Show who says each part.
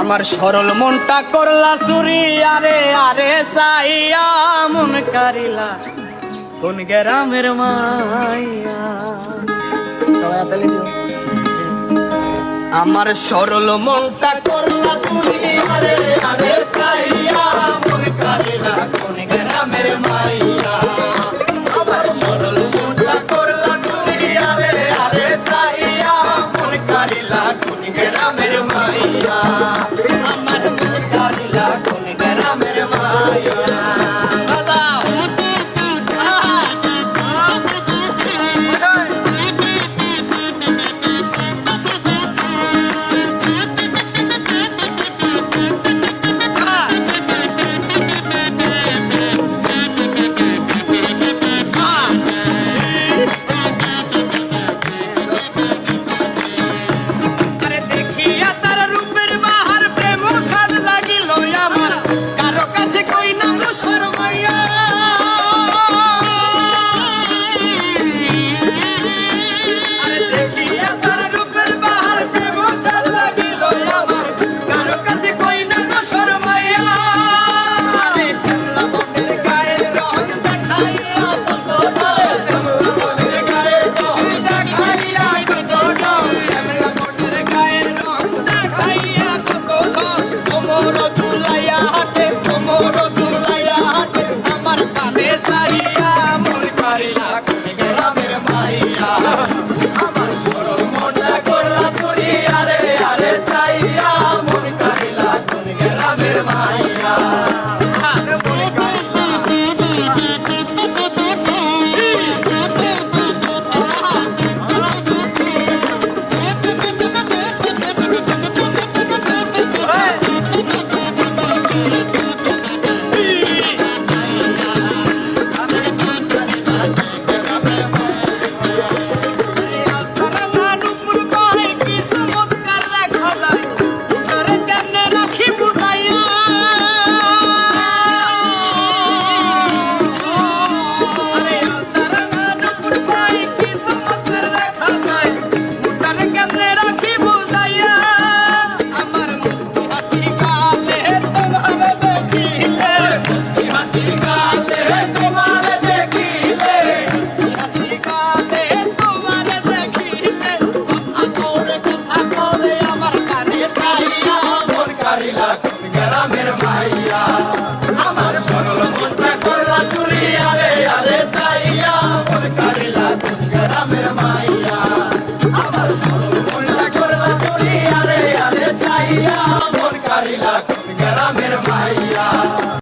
Speaker 1: আমার সরল মনটা করলা সুরি, আরে আরে সাইয়া, মন কারিলা। কোন গ্রামের মাইয়া। আমার সরল মনটা করলা সুরি, আরে আরে সাইয়া, মন কারিলা। কোন গ্রামের মাইয়া। আমার সরল মনটা করলা চুরি আরে আরে সাইয়া, মন কারিলা। কোন গ্রামের মাইয়া। Maria. I'm gonna buy.